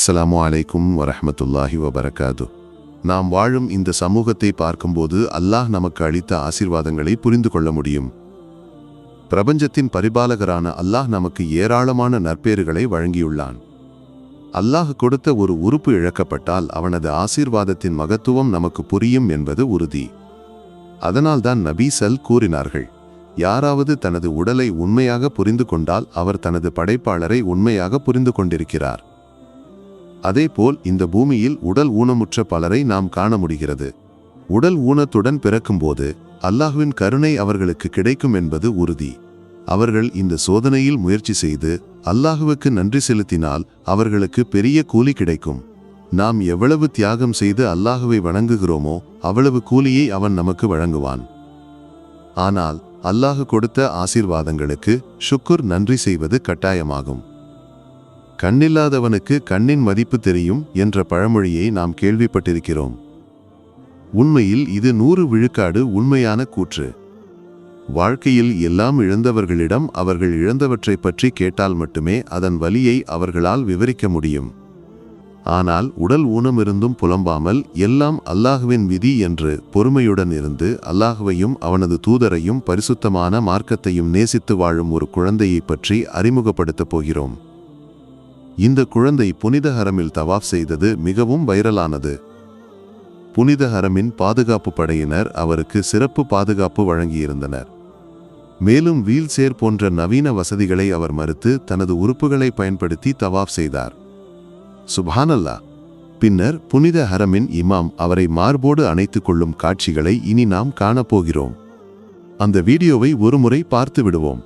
அஸ்ஸலாமு அலைக்கும் வரஹ்மத்துல்லாஹி வபரகாது. நாம் வாழும் இந்த சமூகத்தை பார்க்கும்போது அல்லாஹ் நமக்கு அளித்த ஆசீர்வாதங்களை புரிந்து கொள்ள முடியும். பிரபஞ்சத்தின் பரிபாலகரான அல்லாஹ் நமக்கு ஏராளமான நற்பேறுகளை வழங்கியுள்ளான். அல்லாஹ் கொடுத்த ஒரு உறுப்பு இழக்கப்பட்டால் அவனது ஆசீர்வாதத்தின் மகத்துவம் நமக்கு புரியும் என்பது உறுதி. அதனால்தான் நபீசல் கூறினார்கள் யாராவது தனது உடலை உண்மையாக புரிந்து கொண்டால் அவர் தனது படைப்பாளரை உண்மையாக புரிந்து கொண்டிருக்கிறார். அதேபோல் இந்த பூமியில் உடல் ஊனமுற்ற பலரை நாம் காண முடிகிறது. உடல் ஊனத்துடன் பிறக்கும்போது அல்லாஹுவின் கருணை அவர்களுக்கு கிடைக்கும் என்பது உறுதி. அவர்கள் இந்த சோதனையில் முயற்சி செய்து அல்லாஹுவுக்கு நன்றி செலுத்தினால் அவர்களுக்கு பெரிய கூலி கிடைக்கும். நாம் எவ்வளவு தியாகம் செய்து அல்லாஹுவை வணங்குகிறோமோ அவ்வளவு கூலியை அவன் நமக்கு வழங்குவான். ஆனால் அல்லாஹு கொடுத்த ஆசீர்வாதங்களுக்கு ஷுக்குர் நன்றி செய்வது கட்டாயமாகும். கண்ணில்லாதவனுக்கு கண்ணின் மதிப்பு தெரியும் என்ற பழமொழியை நாம் கேள்விப்பட்டிருக்கிறோம். உண்மையில் இது நூறு விழுக்காடு உண்மையான கூற்று. வாழ்க்கையில் எல்லாம் இழந்தவர்களிடம் அவர்கள் இழந்தவற்றைப் பற்றி கேட்டால் மட்டுமே அதன் வலியை அவர்களால் விவரிக்க முடியும். ஆனால் உடல் ஊனமிருந்தும் புலம்பாமல் எல்லாம் அல்லாஹுவின் விதி என்று பொறுமையுடன் இருந்து அல்லாஹுவையும் அவனது தூதரையும் பரிசுத்தமான மார்க்கத்தையும் நேசித்து வாழும் ஒரு குழந்தையைப் பற்றி அறிமுகப்படுத்தப் போகிறோம். இந்த குழந்தை புனித ஹரமில் தவாஃப் செய்தது மிகவும் வைரலானது. புனித ஹரமின் பாதுகாப்பு படையினர் அவருக்கு சிறப்பு பாதுகாப்பு வழங்கியிருந்தனர். மேலும் வீல் சேர் போன்ற நவீன வசதிகளை அவர் மறுத்து தனது உறுப்புகளை பயன்படுத்தி தவாஃப் செய்தார். சுபானல்லா பின்னர் புனித ஹரமின் இமாம் அவரை மார்போடு அணைத்துக் கொள்ளும் காட்சிகளை இனி நாம் காணப்போகிறோம். அந்த வீடியோவை ஒருமுறை பார்த்து விடுவோம்.